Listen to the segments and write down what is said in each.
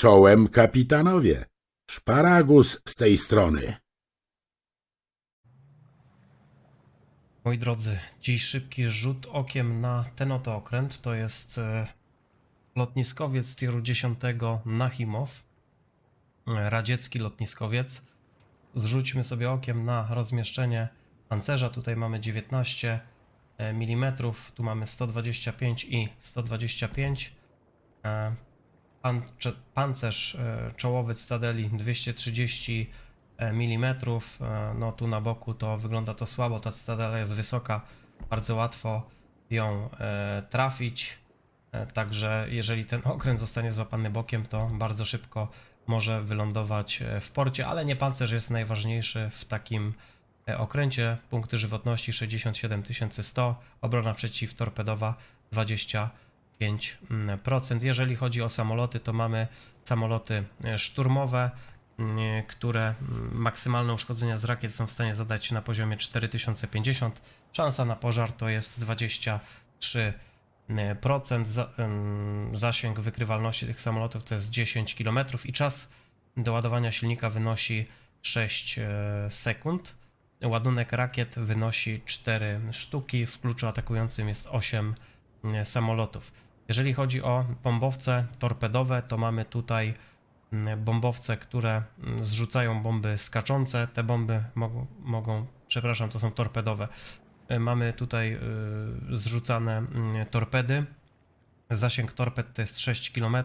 Czołem kapitanowie. Szparagus z tej strony. Moi drodzy, dziś szybki rzut okiem na ten oto okręt. To jest e, lotniskowiec tieru 10 Nachimow, e, radziecki lotniskowiec. Zrzućmy sobie okiem na rozmieszczenie pancerza. Tutaj mamy 19 mm, tu mamy 125 i 125. Pan, pancerz czołowy Stadeli 230 mm. No tu na boku to wygląda to słabo, ta cytadela jest wysoka, bardzo łatwo ją e, trafić. E, Także jeżeli ten okręt zostanie złapany bokiem, to bardzo szybko może wylądować e, w porcie, ale nie pancerz jest najważniejszy w takim okręcie. Punkty żywotności 67 100, obrona przeciwtorpedowa 25%. Jeżeli chodzi o samoloty, to mamy samoloty e, szturmowe, m, które maksymalne uszkodzenia z rakiet są w stanie zadać na poziomie 4050. Szansa na pożar to jest 23%. Za, em, zasięg wykrywalności tych samolotów to jest 10 km i czas do ładowania silnika wynosi 6 e, sekund. Ładunek rakiet wynosi 4 sztuki. W kluczu atakującym jest 8 e, samolotów. Jeżeli chodzi o bombowce torpedowe, to mamy tutaj mm, bombowce, które mm, zrzucają bomby skaczące. Te bomby mogą, mogą przepraszam, to są torpedowe. E, Mamy tutaj y, zrzucane mm, torpedy. Zasięg torped to jest 6 km.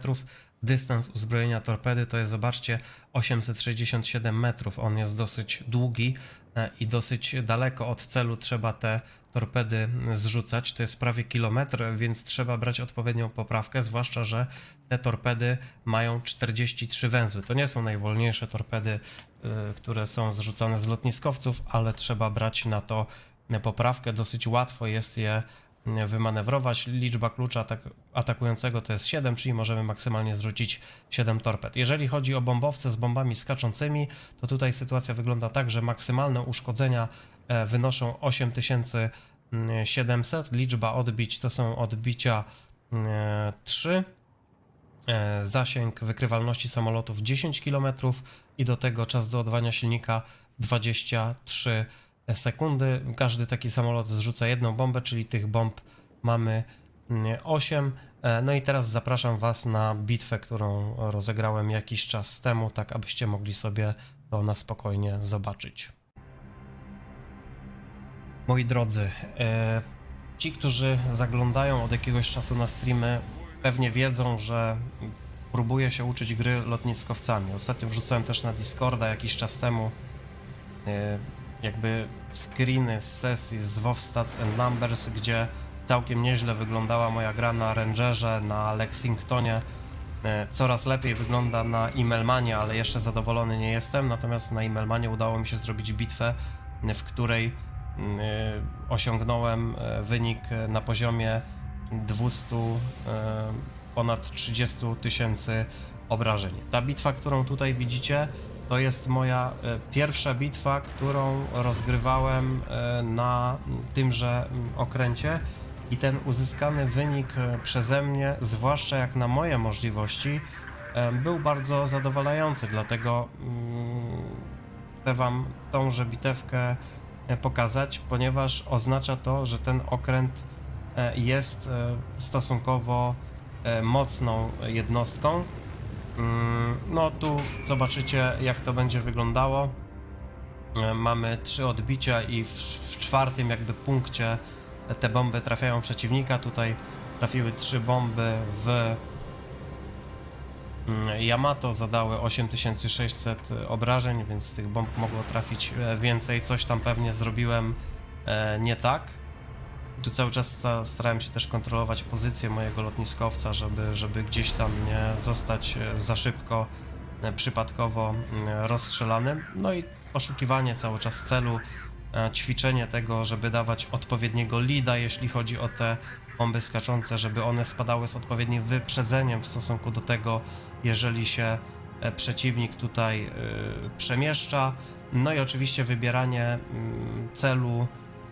Dystans uzbrojenia torpedy to jest, zobaczcie, 867 metrów. On jest dosyć długi e, i dosyć daleko od celu trzeba te torpedy zrzucać. To jest prawie kilometr, więc trzeba brać odpowiednią poprawkę, zwłaszcza, że te torpedy mają 43 węzły. To nie są najwolniejsze torpedy, y, które są zrzucane z lotniskowców, ale trzeba brać na to poprawkę. Dosyć łatwo jest je wymanewrować. Liczba klucza atak- atakującego to jest 7, czyli możemy maksymalnie zrzucić 7 torped. Jeżeli chodzi o bombowce z bombami skaczącymi, to tutaj sytuacja wygląda tak, że maksymalne uszkodzenia wynoszą 8700. Liczba odbić to są odbicia e, 3. E, Zasięg wykrywalności samolotów 10 km i do tego czas do odwania silnika 23 sekundy. Każdy taki samolot zrzuca jedną bombę, czyli tych bomb mamy 8. No i teraz zapraszam Was na bitwę, którą rozegrałem jakiś czas temu, tak abyście mogli sobie to na spokojnie zobaczyć. Moi drodzy, e, ci, którzy zaglądają od jakiegoś czasu na streamy, pewnie wiedzą, że próbuję się uczyć gry lotniskowcami. Ostatnio wrzucałem też na Discorda jakiś czas temu e, jakby screeny z sesji z WoW Stats and Numbers, gdzie całkiem nieźle wyglądała moja gra na Rangerze, na Lexingtonie. E, Coraz lepiej wygląda na Emailmanie, ale jeszcze zadowolony nie jestem. Natomiast na Emailmanie udało mi się zrobić bitwę, w której osiągnąłem e, wynik e, na poziomie 200, e, ponad 30 tysięcy obrażeń. Ta bitwa, którą tutaj widzicie, to jest moja pierwsza bitwa, którą rozgrywałem na tymże mm, okręcie i ten uzyskany wynik przeze mnie, zwłaszcza jak na moje możliwości, był bardzo zadowalający, dlatego mm, chcę Wam tąże bitewkę pokazać, ponieważ oznacza to, że ten okręt e, jest e, stosunkowo e, mocną jednostką. Mm, No tu zobaczycie jak to będzie wyglądało. E, Mamy trzy odbicia i w, w czwartym jakby punkcie te bomby trafiają przeciwnika. Tutaj trafiły trzy bomby w Yamato, zadały 8600 obrażeń, więc tych bomb mogło trafić e, więcej. Coś tam pewnie zrobiłem e, nie tak. Tu cały czas sta, starałem się też kontrolować pozycję mojego lotniskowca, żeby, żeby gdzieś tam nie zostać e, za szybko przypadkowo rozstrzelanym. No i poszukiwanie cały czas celu, ćwiczenie tego, żeby dawać odpowiedniego leada, jeśli chodzi o te bomby skaczące, żeby one spadały z odpowiednim wyprzedzeniem w stosunku do tego, jeżeli się e, przeciwnik tutaj e, przemieszcza. No i oczywiście wybieranie mm, celu,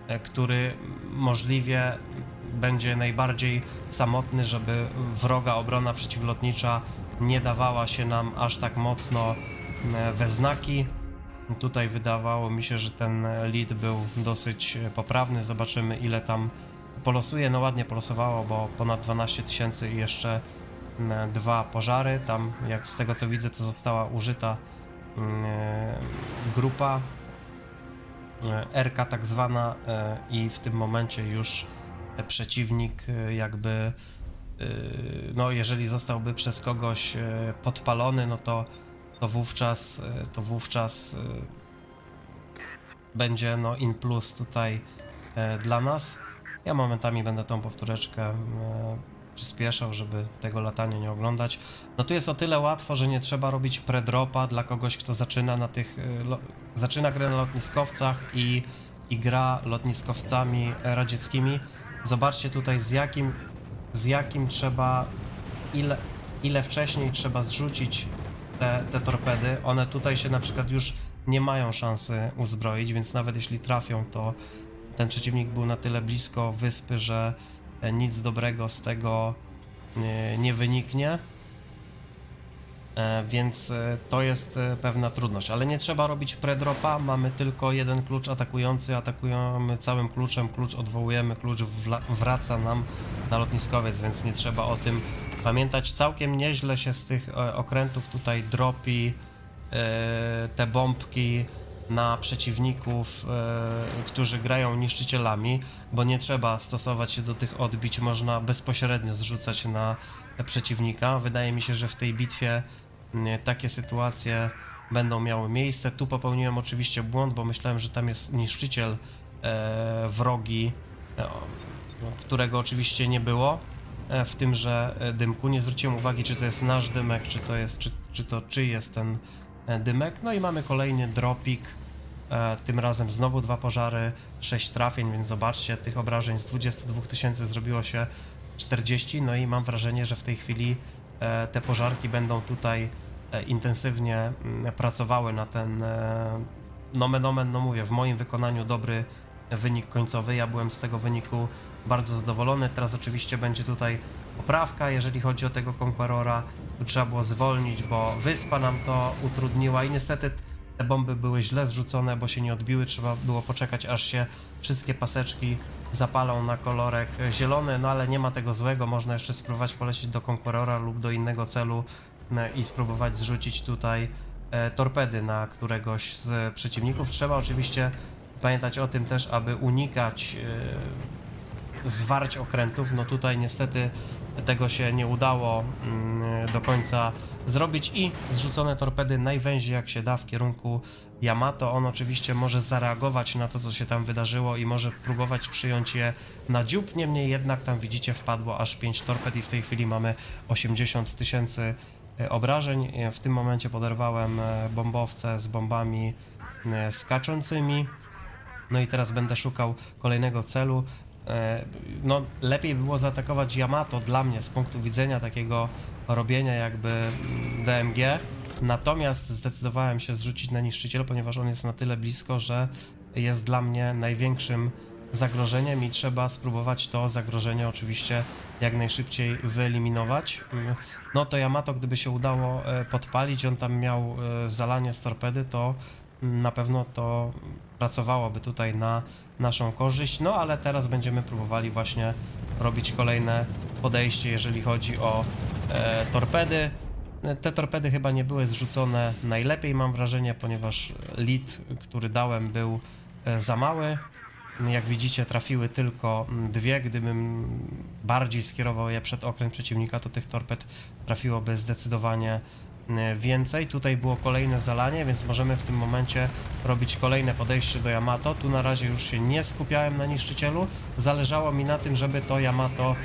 e, który możliwie będzie najbardziej samotny, żeby wroga obrona przeciwlotnicza nie dawała się nam aż tak mocno we znaki. Tutaj wydawało mi się, że ten lead był dosyć poprawny. Zobaczymy ile tam polosuje. No ładnie polosowało, bo ponad 12 tysięcy i jeszcze mm, dwa pożary. Tam, jak z tego co widzę, to została użyta mm, grupa e, RK tak zwana e, i w tym momencie już przeciwnik e, jakby no jeżeli zostałby przez kogoś podpalony, no to, to wówczas to wówczas będzie no in plus tutaj dla nas. Ja momentami będę tą powtóreczkę e, przyspieszał, żeby tego latania nie oglądać. No tu jest o tyle łatwo, że nie trzeba robić predropa dla kogoś, kto zaczyna na tych, e, zaczyna grę na lotniskowcach i, i gra lotniskowcami radzieckimi. Zobaczcie tutaj z jakim, z jakim trzeba, ile, ile wcześniej trzeba zrzucić te, te torpedy. One tutaj się na przykład już nie mają szansy uzbroić, więc nawet jeśli trafią, to ten przeciwnik był na tyle blisko wyspy, że e, nic dobrego z tego e, nie wyniknie. E, Więc to jest pewna trudność, ale nie trzeba robić predropa. Mamy tylko jeden klucz atakujący, atakujemy całym kluczem, klucz odwołujemy, klucz wraca nam na lotniskowiec, więc nie trzeba o tym pamiętać. Całkiem nieźle się z tych okrętów tutaj dropi te bombki na przeciwników, e, którzy grają niszczycielami, bo nie trzeba stosować się do tych odbić, można bezpośrednio zrzucać na przeciwnika. Wydaje mi się, że w tej bitwie m, takie sytuacje będą miały miejsce. Tu popełniłem oczywiście błąd, bo myślałem, że tam jest niszczyciel e, wrogi, e, którego oczywiście nie było e, w tymże e, dymku. Nie zwróciłem uwagi, czy to jest nasz dymek, czy to jest, czy, czy to czy jest ten e, dymek. No i mamy kolejny dropik. E, tym razem znowu dwa pożary, 6 trafień, więc zobaczcie, tych obrażeń z 22 tysięcy zrobiło się 40. No i mam wrażenie, że w tej chwili e, te pożarki będą tutaj e, intensywnie mm, pracowały na ten e, nomen omen, no mówię, w moim wykonaniu dobry wynik końcowy. Ja byłem z tego wyniku bardzo zadowolony. Teraz oczywiście będzie tutaj poprawka, jeżeli chodzi o tego Conquerora. Tu trzeba było zwolnić, bo wyspa nam to utrudniła i niestety te bomby były źle zrzucone, bo się nie odbiły. Trzeba było poczekać, aż się wszystkie paseczki zapalą na kolorek zielony, no ale nie ma tego złego. Można jeszcze spróbować polecieć do Conquerora lub do innego celu e, i spróbować zrzucić tutaj e, torpedy na któregoś z przeciwników. Trzeba oczywiście pamiętać o tym też, aby unikać e, zwarć okrętów. No tutaj niestety tego się nie udało mm, do końca zrobić i zrzucone torpedy najwęziej jak się da w kierunku Yamato. On oczywiście może zareagować na to, co się tam wydarzyło i może próbować przyjąć je na dziób. Niemniej jednak tam widzicie wpadło aż 5 torped i w tej chwili mamy 80 tysięcy e, obrażeń. E, W tym momencie poderwałem e, bombowce z bombami skaczącymi. No i teraz będę szukał kolejnego celu. E, No, lepiej było zaatakować Yamato dla mnie z punktu widzenia takiego robienia jakby mm, DMG. Natomiast zdecydowałem się zrzucić na niszczyciel, ponieważ on jest na tyle blisko, że jest dla mnie największym zagrożeniem i trzeba spróbować to zagrożenie oczywiście jak najszybciej wyeliminować. Mm, No to Yamato, gdyby się udało e, podpalić, on tam miał e, zalanie z torpedy, to na pewno to pracowałoby tutaj na naszą korzyść. No ale teraz będziemy próbowali właśnie robić kolejne podejście, jeżeli chodzi o e, torpedy. Te torpedy chyba nie były zrzucone najlepiej, mam wrażenie, ponieważ lead, który dałem, był e, za mały. Jak widzicie, trafiły tylko dwie. Gdybym bardziej skierował je przed okręt przeciwnika, to tych torped trafiłoby zdecydowanie więcej. Tutaj było kolejne zalanie, więc możemy w tym momencie robić kolejne podejście do Yamato. Tu na razie już się nie skupiałem na niszczycielu. Zależało mi na tym, żeby to Yamato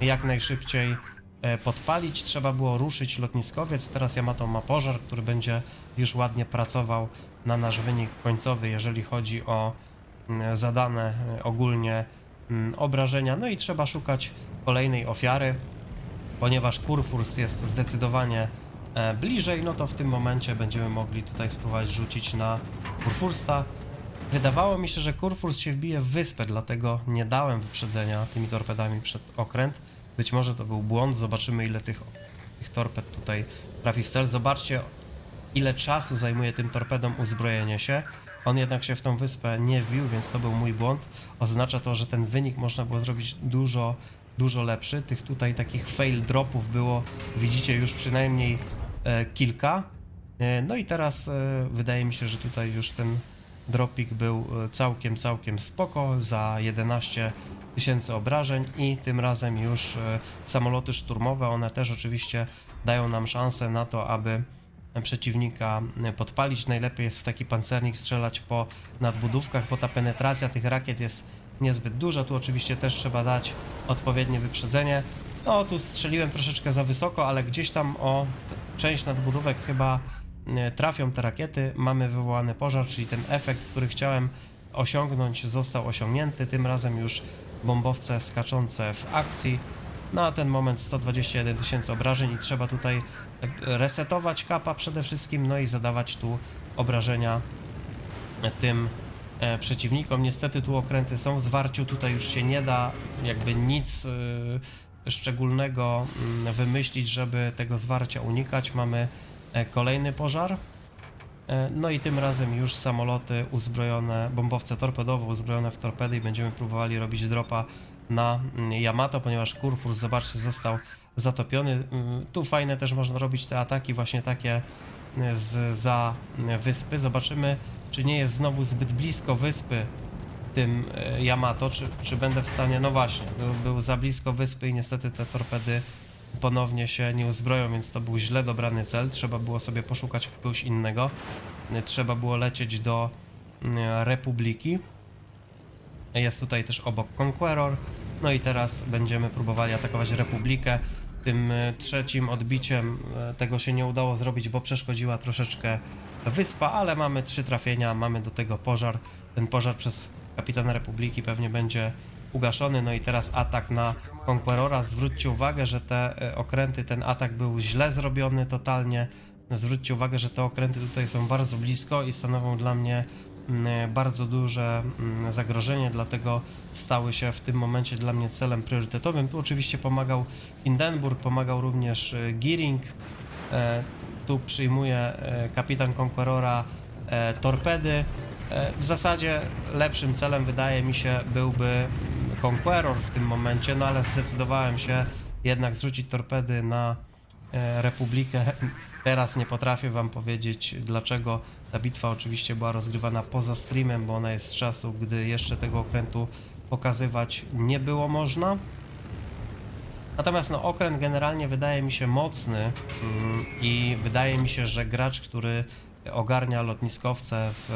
jak najszybciej e, podpalić. Trzeba było ruszyć lotniskowiec. Teraz Yamato ma pożar, który będzie już ładnie pracował na nasz wynik końcowy, jeżeli chodzi o mm, zadane e, ogólnie mm, obrażenia. No i trzeba szukać kolejnej ofiary, ponieważ Kurfurs jest zdecydowanie e, bliżej, no to w tym momencie będziemy mogli tutaj spróbować rzucić na Kurfursta. Wydawało mi się, że Kurfurs się wbije w wyspę, dlatego nie dałem wyprzedzenia tymi torpedami przed okręt. Być może to był błąd, zobaczymy ile tych, tych torped tutaj trafi w cel. Zobaczcie, ile czasu zajmuje tym torpedom uzbrojenie się. On jednak się w tą wyspę nie wbił, więc to był mój błąd. Oznacza to, że ten wynik można było zrobić dużo, dużo lepszy. Tych tutaj takich fail dropów było, widzicie, już przynajmniej e, kilka. E, no i teraz e, wydaje mi się, że tutaj już ten dropik był e, całkiem, całkiem spoko za 11 tysięcy obrażeń i tym razem już e, samoloty szturmowe, one też oczywiście dają nam szansę na to, aby przeciwnika e, podpalić. Najlepiej jest w taki pancernik strzelać po nadbudówkach, bo ta penetracja tych rakiet jest niezbyt duża. Tu oczywiście też trzeba dać odpowiednie wyprzedzenie. No, tu strzeliłem troszeczkę za wysoko, ale gdzieś tam o część nadbudówek chyba e, trafią te rakiety. Mamy wywołany pożar, czyli ten efekt, który chciałem osiągnąć, został osiągnięty. Tym razem już bombowce skaczące w akcji. Na ten moment 121 tysięcy obrażeń i trzeba tutaj e, resetować kapa przede wszystkim, no i zadawać tu obrażenia tym e, przeciwnikom. Niestety tu okręty są w zwarciu, tutaj już się nie da jakby nic szczególnego mm, wymyślić, żeby tego zwarcia unikać. Mamy e, kolejny pożar. E, No i tym razem już samoloty uzbrojone, bombowce torpedowe uzbrojone w torpedy i będziemy próbowali robić dropa na mm, Yamato, ponieważ Kurfur, zobaczcie, został zatopiony. Mm, Tu fajne też można robić te ataki właśnie takie z, za wyspy. Zobaczymy, czy nie jest znowu zbyt blisko wyspy tym y, Yamato, czy, czy będę w stanie, no właśnie, był, był za blisko wyspy i niestety te torpedy ponownie się nie uzbroją, więc to był źle dobrany cel. Trzeba było sobie poszukać kogoś innego. Y, Trzeba było lecieć do y, Republiki. Jest tutaj też obok Conqueror. No i teraz będziemy próbowali atakować Republikę. Tym trzecim odbiciem tego się nie udało zrobić, bo przeszkodziła troszeczkę wyspa, ale mamy trzy trafienia, mamy do tego pożar. Ten pożar przez kapitana Republiki pewnie będzie ugaszony. No i teraz atak na Conquerora. Zwróćcie uwagę, że te y, okręty, ten atak był źle zrobiony totalnie. Zwróćcie uwagę, że te okręty tutaj są bardzo blisko i stanowią dla mnie mm, bardzo duże mm, zagrożenie, dlatego stały się w tym momencie dla mnie celem priorytetowym. Tu oczywiście pomagał Hindenburg, pomagał również. E, Tu przyjmuje e, kapitan Conquerora e, torpedy. E, W zasadzie lepszym celem wydaje mi się byłby Conqueror w tym momencie, no ale zdecydowałem się jednak zrzucić torpedy na e, Republikę. Teraz nie potrafię wam powiedzieć dlaczego ta bitwa oczywiście była rozgrywana poza streamem, bo ona jest z czasu, gdy jeszcze tego okrętu pokazywać nie było można. Natomiast no, okręt generalnie wydaje mi się mocny mm, i wydaje mi się, że gracz, który ogarnia lotniskowce w,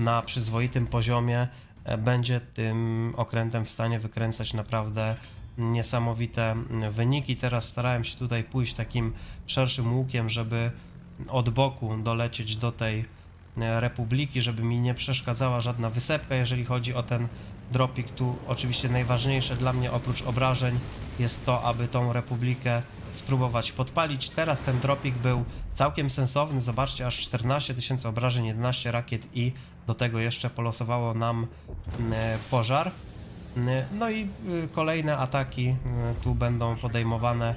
na przyzwoitym poziomie, e, będzie tym okrętem w stanie wykręcać naprawdę niesamowite wyniki. Teraz starałem się tutaj pójść takim szerszym łukiem, żeby od boku dolecieć do tej Republiki, żeby mi nie przeszkadzała żadna wysepka, jeżeli chodzi o ten dropik. Tu oczywiście najważniejsze dla mnie oprócz obrażeń jest to, aby tą Republikę spróbować podpalić. Teraz ten dropik był całkiem sensowny. Zobaczcie, aż 14 tysięcy obrażeń, 11 rakiet i do tego jeszcze polosowało nam e, pożar. Mm, No i y, kolejne ataki tu będą podejmowane.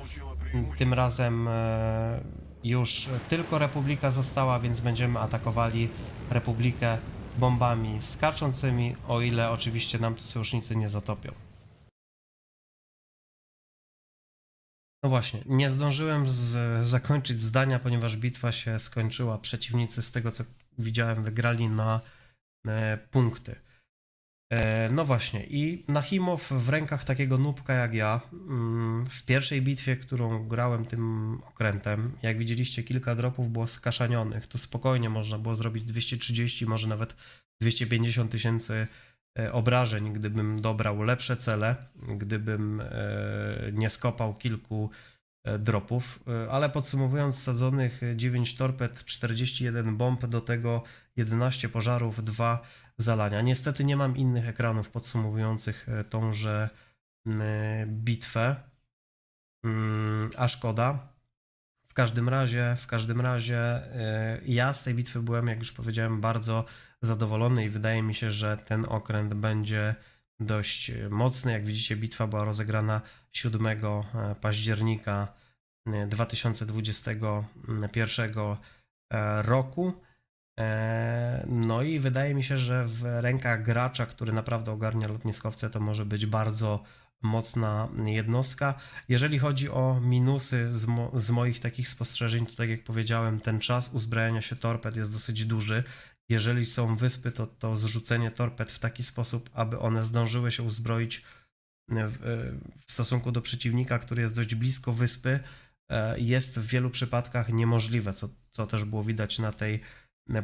Tym razem e, już tylko Republika została, więc będziemy atakowali Republikę bombami skaczącymi, o ile oczywiście nam tu sojusznicy nie zatopią. No właśnie, nie zdążyłem z, zakończyć zdania, ponieważ bitwa się skończyła. Przeciwnicy, z tego co widziałem, wygrali na e, punkty. E, no właśnie, i Nachimow w rękach takiego nubka jak ja, mm, w pierwszej bitwie, którą grałem tym okrętem, jak widzieliście, kilka dropów było skaszanionych. Tu spokojnie można było zrobić 230, może nawet 250 tysięcy e, obrażeń, gdybym dobrał lepsze cele, gdybym e, nie skopał kilku dropów, ale podsumowując, sadzonych 9 torped, 41 bomb, do tego 11 pożarów, 2 zalania. Niestety nie mam innych ekranów podsumowujących e, tąże m, bitwę, Mm, a szkoda. W każdym razie, w każdym razie e, ja z tej bitwy byłem, jak już powiedziałem, bardzo zadowolony i wydaje mi się, że ten okręt będzie dość mocny. Jak widzicie, bitwa była rozegrana 7 e, października e, 2021 e, roku. E, No i wydaje mi się, że w rękach gracza, który naprawdę ogarnia lotniskowce, to może być bardzo mocna jednostka. Jeżeli chodzi o minusy z, mo- z moich takich spostrzeżeń, to tak jak powiedziałem, ten czas uzbrajania się torped jest dosyć duży. Jeżeli są wyspy, to, to zrzucenie torped w taki sposób, aby one zdążyły się uzbroić w, w stosunku do przeciwnika, który jest dość blisko wyspy, e, jest w wielu przypadkach niemożliwe, co, co też było widać na tej e,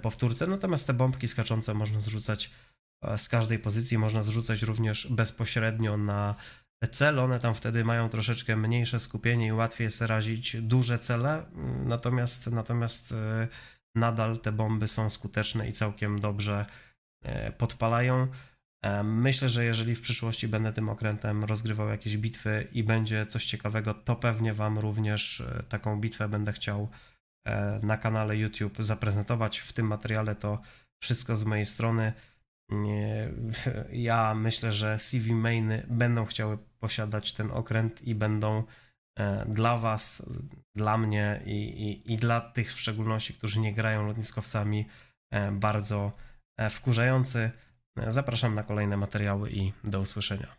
powtórce. Natomiast te bombki skaczące można zrzucać e, z każdej pozycji, można zrzucać również bezpośrednio na cel. One tam wtedy mają troszeczkę mniejsze skupienie i łatwiej jest razić duże cele, mm, natomiast, natomiast e, nadal te bomby są skuteczne i całkiem dobrze e, podpalają. Myślę, że jeżeli w przyszłości będę tym okrętem rozgrywał jakieś bitwy i będzie coś ciekawego, to pewnie Wam również taką bitwę będę chciał na kanale YouTube zaprezentować. W tym materiale to wszystko z mojej strony. Ja myślę, że CV mainy będą chciały posiadać ten okręt i będą e, dla Was, dla mnie i, i, i dla tych w szczególności, którzy nie grają lotniskowcami, e, bardzo e, wkurzający. Zapraszam na kolejne materiały i do usłyszenia.